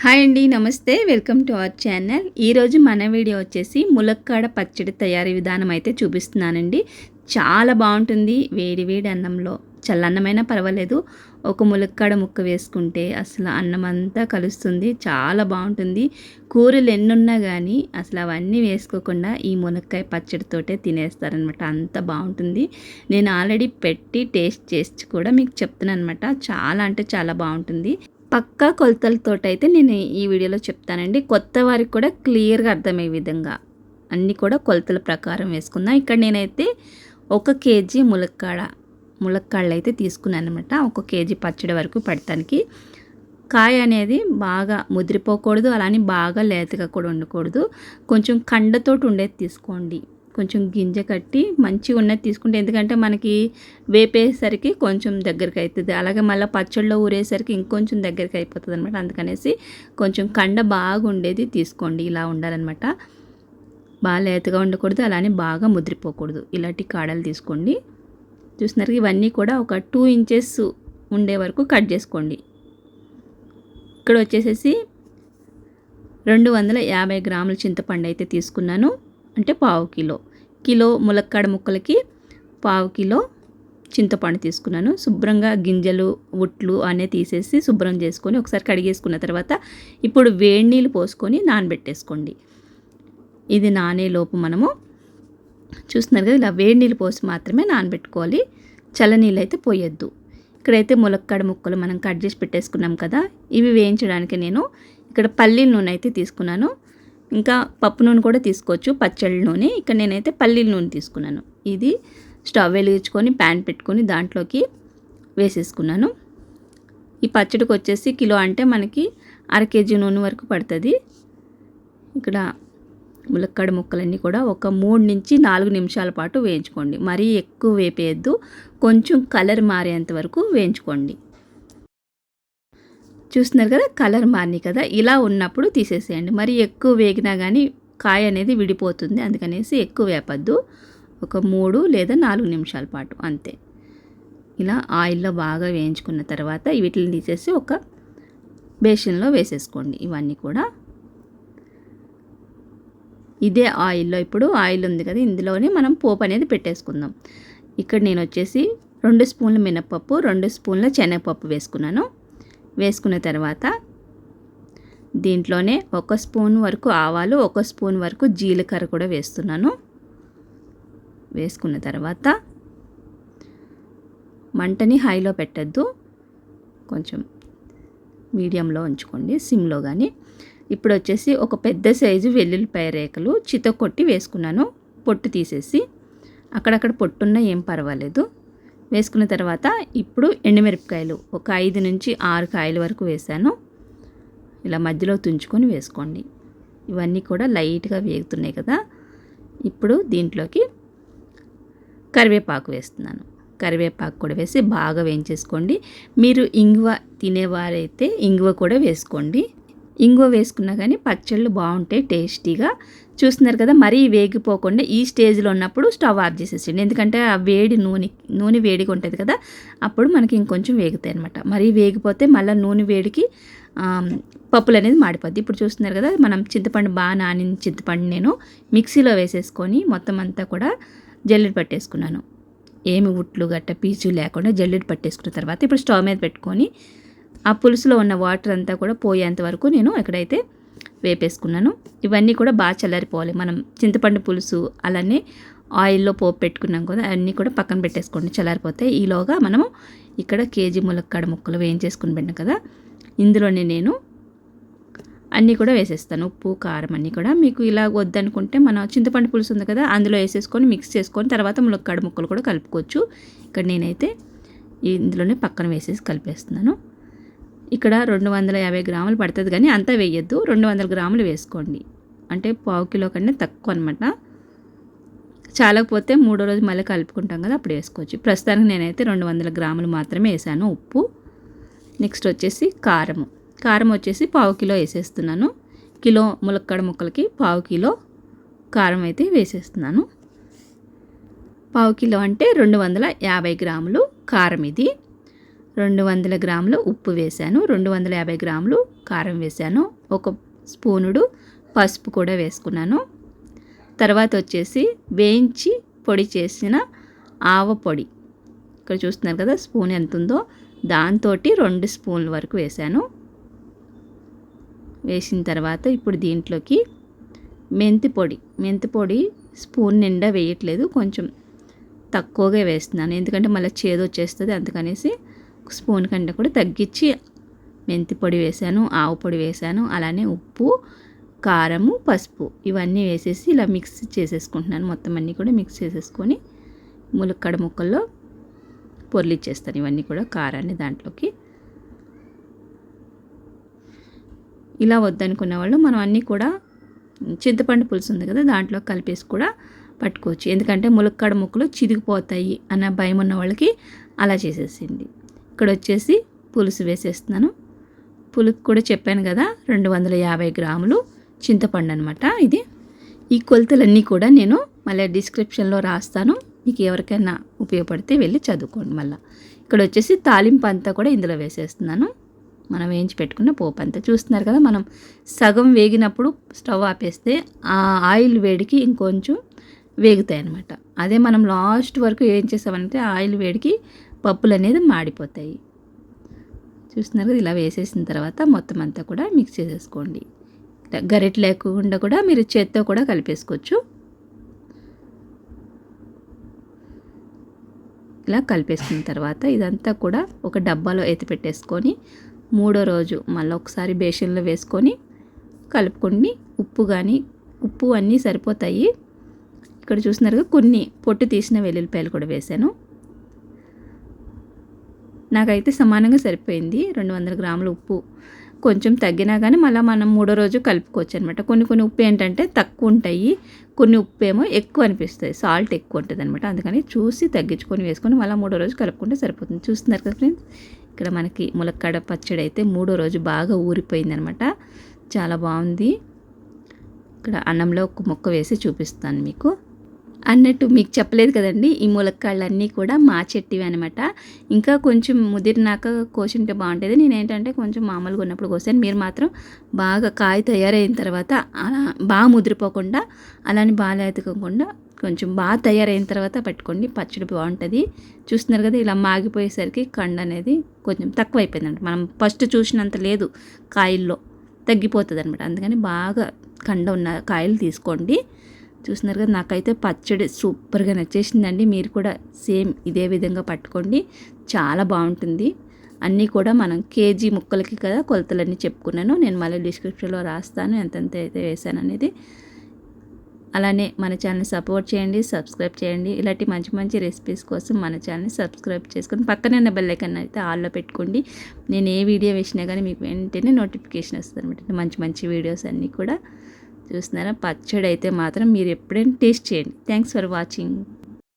Hi అండి నమస్తే. Welcome to our channel. ఈరోజు మన వీడియో వచ్చేసి ములక్కాడ పచ్చడి తయారీ విధానం అయితే చూపిస్తున్నానండి. చాలా బాగుంటుంది. వేడి వేడి అన్నంలో చల్లన్నమైనా పర్వాలేదు. ఒక ములక్కాడ ముక్క వేసుకుంటే అసలు అన్నం అంతా కలుస్తుంది. చాలా బాగుంటుంది. కూరలు ఎన్నున్నా కానీ అసలు అవన్నీ వేసుకోకుండా ఈ మునక్కాయ పచ్చడితోటే తినేస్తారనమాట అంత బాగుంటుంది. నేను ఆల్రెడీ పెట్టి టేస్ట్ చేసి కూడా మీకు చెప్తున్నాను అనమాట చాలా అంటే చాలా బాగుంటుంది. పక్కా కొలతలతో అయితే నేను ఈ వీడియోలో చెప్తానండి. కొత్త వారికి కూడా క్లియర్గా అర్థమయ్యే విధంగా అన్నీ కూడా కొలతల ప్రకారం వేసుకుందాం. ఇక్కడ నేనైతే ఒక కేజీ ములక్కాడ ములక్కాళ్ళు అయితే తీసుకున్నాను అనమాట ఒక కేజీ పచ్చడి వరకు పడటానికి కాయ అనేది బాగా ముదిరిపోకూడదు అలానే బాగా లేతగా కూడా ఉండకూడదు. కొంచెం కండతోటి ఉండేది తీసుకోండి. కొంచెం గింజ కట్టి మంచిగా ఉన్నది తీసుకుంటే ఎందుకంటే మనకి వేపేసరికి కొంచెం దగ్గరికి అవుతుంది అలాగే మళ్ళీ పచ్చళ్ళలో ఊరేసరికి ఇంకొంచెం దగ్గరికి అయిపోతుంది అనమాట అందుకనేసి కొంచెం కండ బాగుండేది తీసుకోండి ఇలా ఉండాలన్నమాట. బాగా లేతగా ఉండకూడదు అలానే బాగా ముద్రిపోకూడదు. ఇలాంటి కాడలు తీసుకోండి. చూస్తున్నారు ఇవన్నీ కూడా ఒక టూ ఇంచెస్ ఉండే వరకు కట్ చేసుకోండి. ఇక్కడ వచ్చేసేసి రెండు వందల యాభై గ్రాముల చింతపండు అయితే తీసుకున్నాను. అంటే పావు కిలో. కిలో ములక్కాడ ముక్కలకి పావు కిలో చింతపండు తీసుకున్నాను. శుభ్రంగా గింజలు ఉట్లు అనే తీసేసి శుభ్రం చేసుకొని ఒకసారి కడిగేసుకున్న తర్వాత ఇప్పుడు వేడి నీళ్ళు పోసుకొని నానబెట్టేసుకోండి. ఇది నానేలోపు మనము చూస్తున్నారు కదా ఇలా వేడి నీళ్ళు పోసి మాత్రమే నానబెట్టుకోవాలి. చల్లనీళ్ళు అయితే పోయొద్దు. ఇక్కడైతే ములక్కాడ ముక్కలు మనం కట్ చేసి పెట్టేసుకున్నాం కదా ఇవి వేయించడానికి నేను ఇక్కడ పల్లీల నూనె అయితే తీసుకున్నాను. ఇంకా పప్పు నూనె కూడా తీసుకోవచ్చు పచ్చళ్ళ నూనె. ఇక్కడ నేనైతే పల్లీల నూనె తీసుకున్నాను. ఇది స్టవ్ వెలిగించుకొని ప్యాన్ పెట్టుకొని దాంట్లోకి వేసేసుకున్నాను. ఈ పచ్చడికి వచ్చేసి కిలో అంటే మనకి అర కేజీ నూనె వరకు పడుతుంది. ఇక్కడ ములక్కాడ ముక్కలన్నీ కూడా ఒక మూడు నుంచి నాలుగు నిమిషాల పాటు వేయించుకోండి. మరీ ఎక్కువ వేపేయద్దు. కొంచెం కలర్ మారేంత వరకు వేయించుకోండి. చూస్తున్నారు కదా కలర్ మారినాయి కదా ఇలా ఉన్నప్పుడు తీసేసేయండి. మరి ఎక్కువ వేగినా కానీ కాయ అనేది విడిపోతుంది అందుకనేసి ఎక్కువ వేపద్దు. ఒక మూడు లేదా నాలుగు నిమిషాల పాటు అంతే. ఇలా ఆయిల్లో బాగా వేయించుకున్న తర్వాత వీటిని తీసేసి ఒక బేషన్లో వేసేసుకోండి ఇవన్నీ కూడా. ఇదే ఆయిల్లో ఇప్పుడు ఆయిల్ ఉంది కదా ఇందులోనే మనం పోపు అనేది పెట్టేసుకుందాం. ఇక్కడ నేను వచ్చేసి రెండు స్పూన్ల మినప్పప్పు రెండు స్పూన్ల శనగపప్పు వేసుకున్నాను. వేసుకున్న తర్వాత దీంట్లోనే ఒక స్పూన్ వరకు ఆవాలు ఒక స్పూన్ వరకు జీలకర్ర కూడా వేస్తున్నాను. వేసుకున్న తర్వాత మంటని హైలో పెట్టద్దు. కొంచెం మీడియంలో ఉంచుకోండి సిమ్లో కానీ ఇప్పుడు వచ్చేసి ఒక పెద్ద సైజు వెల్లుల్లిపాయ రేఖలు చిత కొట్టి వేసుకున్నాను పొట్టు తీసేసి. అక్కడక్కడ పొట్టున్న ఏం పర్వాలేదు. వేసుకున్న తర్వాత ఇప్పుడు ఎండుమిరపకాయలు ఒక ఐదు నుంచి ఆరు కాయల వరకు వేసాను ఇలా మధ్యలో తుంచుకొని వేసుకోండి. ఇవన్నీ కూడా లైట్గా వేగుతున్నాయి కదా. ఇప్పుడు దీంట్లోకి కరివేపాకు వేస్తున్నాను. కరివేపాకు కూడా వేసి బాగా వేయించేసుకోండి. మీరు ఇంగువ తినేవారైతే ఇంగువ కూడా వేసుకోండి. ఇంగువ వేసుకున్నా కానీ పచ్చళ్ళు బాగుంటాయి టేస్టీగా. చూస్తున్నారు కదా మరీ వేగిపోకుండా ఈ స్టేజ్లో ఉన్నప్పుడు స్టవ్ ఆఫ్ చేసేసండి ఎందుకంటే ఆ వేడి నూనె నూనె వేడిగా ఉంటుంది కదా అప్పుడు మనకి ఇంకొంచెం వేగుతాయి అనమాట మరీ వేగిపోతే మళ్ళీ నూనె వేడికి పప్పులు అనేది మాడిపోద్ది. ఇప్పుడు చూస్తున్నారు కదా మనం చింతపండు బాగా నానిన చింతపండు నేను మిక్సీలో వేసేసుకొని మొత్తం అంతా కూడా జల్లెడ పట్టేసుకున్నాను. ఏమి ఉట్లు గట్ట పీచు లేకుండా జల్లెడ పట్టేసుకున్న తర్వాత ఇప్పుడు స్టవ్ మీద పెట్టుకొని ఆ పులుసులో ఉన్న వాటర్ అంతా కూడా పోయేంత వరకు నేను ఎక్కడైతే వేపేసుకున్నాను. ఇవన్నీ కూడా బాగా చల్లారిపోవాలి. మనం చింతపండు పులుసు అలానే ఆయిల్లో పోపు పెట్టుకున్నాం కదా అన్నీ కూడా పక్కన పెట్టేసుకోండి. చల్లారిపోతే ఈలోగా మనము ఇక్కడ కేజీ ములక్కాడ ముక్కలు వేయించేసుకుని పెట్టాం కదా ఇందులోనే నేను అన్నీ కూడా వేసేస్తాను. ఉప్పు కారం అన్నీ కూడా. మీకు ఇలా వద్దనుకుంటే మన చింతపండు పులుసు ఉంది కదా అందులో వేసేసుకొని మిక్స్ చేసుకొని తర్వాత ములక్కాడ ముక్కలు కూడా కలుపుకోవచ్చు. ఇక్కడ నేనైతే ఇందులోనే పక్కన వేసేసి కలిపేస్తున్నాను. ఇక్కడ రెండు వందల యాభై గ్రాములు పడుతుంది కానీ అంతా వేయద్దు. రెండు వందల గ్రాములు వేసుకోండి. అంటే పావు కిలో కన్నా తక్కువ అనమాట చాలకపోతే మూడో రోజు మళ్ళీ కలుపుకుంటాం కదా అప్పుడు వేసుకోవచ్చు. ప్రస్తుతానికి నేనైతే రెండు వందల గ్రాములు మాత్రమే వేసాను ఉప్పు. నెక్స్ట్ వచ్చేసి కారము. కారం వచ్చేసి పావు కిలో వేసేస్తున్నాను. కిలో ములక్కడ ముక్కలకి పావు కిలో కారం అయితే వేసేస్తున్నాను. పావు కిలో అంటే రెండు వందల యాభై గ్రాములు కారం ఇది. రెండు వందల గ్రాములు ఉప్పు వేశాను రెండు వందల యాభై గ్రాములు కారం వేసాను ఒక స్పూనుడు పసుపు కూడా వేసుకున్నాను. తర్వాత వచ్చేసి వేయించి పొడి చేసిన ఆవ పొడి. ఇక్కడ చూస్తున్నారు కదా స్పూన్ ఎంత ఉందో దాంతో రెండు స్పూన్ల వరకు వేసాను వేసిన తర్వాత ఇప్పుడు దీంట్లోకి మెంతి పొడి. మెంతి పొడి స్పూన్ నిండా వేయట్లేదు కొంచెం తక్కువగా వేస్తున్నాను. ఎందుకంటే మళ్ళీ చేదు వచ్చేస్తుంది అందుకనేసి స్పూన్ కంటే కూడా తగ్గించి మెంతి పొడి వేసాను ఆవు పొడి వేసాను అలానే ఉప్పు కారము పసుపు ఇవన్నీ వేసేసి ఇలా మిక్స్ చేసేసుకుంటున్నాను. మొత్తం అన్నీ కూడా మిక్స్ చేసేసుకొని ములక్కడ ముక్కల్లో పొర్లిచ్చేస్తాను ఇవన్నీ కూడా కారాన్ని దాంట్లోకి. ఇలా వద్దనుకున్న వాళ్ళు మనం అన్నీ కూడా చింతపండు పులుసు ఉంది కదా దాంట్లో కలిపేసి కూడా పట్టుకోవచ్చు. ఎందుకంటే ములక్కాడ ముక్కలు చిదిగిపోతాయి అన్న భయం ఉన్న వాళ్ళకి అలా చేసేసింది. ఇక్కడ వచ్చేసి పులుసు వేసేస్తున్నాను. పులుపు కూడా చెప్పాను కదా రెండు వందల యాభై గ్రాములు చింతపండు అనమాట ఇది. ఈ కొలతలన్నీ కూడా నేను మళ్ళీ డిస్క్రిప్షన్లో రాస్తాను. మీకు ఎవరికైనా ఉపయోగపడితే వెళ్ళి చదువుకోండి మళ్ళీ. ఇక్కడ వచ్చేసి తాలింపు అంతా కూడా ఇందులో వేసేస్తున్నాను. మనం వేయించి పెట్టుకున్న పోపు అంతా. చూస్తున్నారు కదా మనం సగం వేగినప్పుడు స్టవ్ ఆపేస్తే ఆ ఆయిల్ వేడికి ఇంకొంచెం వేగుతాయి అనమాట అదే మనం లాస్ట్ వరకు ఏం చేసామంటే ఆయిల్ వేడికి పప్పులు అనేది మాడిపోతాయి. చూస్తున్నారు కదా ఇలా వేసేసిన తర్వాత మొత్తం అంతా కూడా మిక్స్ చేసేసుకోండి. గరిట లేకుండా కూడా మీరు చేత్తో కూడా కలిపేసుకోవచ్చు. ఇలా కలిపేసుకున్న తర్వాత ఇదంతా కూడా ఒక డబ్బాలో ఎత్తి పెట్టేసుకొని మూడో రోజు మళ్ళీ ఒకసారి బేషన్లో వేసుకొని కలుపుకొని ఉప్పు కానీ ఉప్పు అన్నీ సరిపోతాయి. ఇక్కడ చూసినారుగా కొన్ని పొట్టు తీసిన వెల్లుల్లిపాయలు కూడా వేశాను. నాకైతే సమానంగా సరిపోయింది. రెండు వందల గ్రాముల ఉప్పు కొంచెం తగ్గినా కానీ మళ్ళీ మనం మూడో రోజు కలుపుకోవచ్చు అనమాట కొన్ని కొన్ని ఉప్పు ఏంటంటే తక్కువ ఉంటాయి. కొన్ని ఉప్పు ఏమో ఎక్కువ అనిపిస్తుంది సాల్ట్ ఎక్కువ ఉంటుంది అనమాట అందుకని చూసి తగ్గించుకొని వేసుకొని మళ్ళీ మూడో రోజు కలుపుకుంటే సరిపోతుంది. చూస్తున్నారు కదా ఫ్రెండ్స్ ఇక్కడ మనకి ములక్కాడ పచ్చడి అయితే మూడో రోజు బాగా ఊరిపోయింది అనమాట చాలా బాగుంది. ఇక్కడ అన్నంలో ఒక ముక్క వేసి చూపిస్తాను మీకు. అన్నట్టు మీకు చెప్పలేదు కదండి. ఈ ములక్కాళ్ళన్నీ కూడా మా చెట్టివి అనమాట ఇంకా కొంచెం ముదిరినాక కోసింటే బాగుంటుంది. నేను ఏంటంటే కొంచెం మామూలుగా ఉన్నప్పుడు కోసాను. మీరు మాత్రం బాగా కాయ తయారైన తర్వాత అలా బాగా ముదిరిపోకుండా అలానే బాగా ఎతకకుండా కొంచెం బాగా తయారైన తర్వాత పెట్టుకోండి. పచ్చడి బాగుంటుంది. చూస్తున్నారు కదా ఇలా మాగిపోయేసరికి కండ అనేది కొంచెం తక్కువ అయిపోయింది మనం ఫస్ట్ చూసినంత లేదు కాయల్లో. తగ్గిపోతుంది అనమాట అందుకని బాగా కండ ఉన్న కాయలు తీసుకోండి. చూస్తున్నారు కదా నాకైతే పచ్చడి సూపర్గా నచ్చేసిందండి. మీరు కూడా సేమ్ ఇదే విధంగా పట్టుకోండి. చాలా బాగుంటుంది. అన్నీ కూడా మనం కేజీ ముక్కలకి కదా కొలతలన్నీ చెప్పుకున్నాను. నేను మళ్ళీ డిస్క్రిప్షన్లో రాస్తాను ఎంతెంత అయితే వేసాను అనేది. అలానే మన ఛానల్ సపోర్ట్ చేయండి సబ్స్క్రైబ్ చేయండి. ఇలాంటి మంచి మంచి రెసిపీస్ కోసం మన ఛానల్ సబ్స్క్రైబ్ చేసుకొని పక్కనే ఉన్న బెల్ ఐకన్ అయితే ఆల్లో పెట్టుకోండి. నేను ఏ వీడియో వేసినా కానీ మీకు వెంటనే నోటిఫికేషన్ వస్తుంది అనమాట మంచి మంచి వీడియోస్ అన్నీ కూడా. చూస్తున్నారా? పచ్చడి అయితే మాత్రం మీరు ఎప్పుడైనా టేస్ట్ చేయండి. Thanks for watching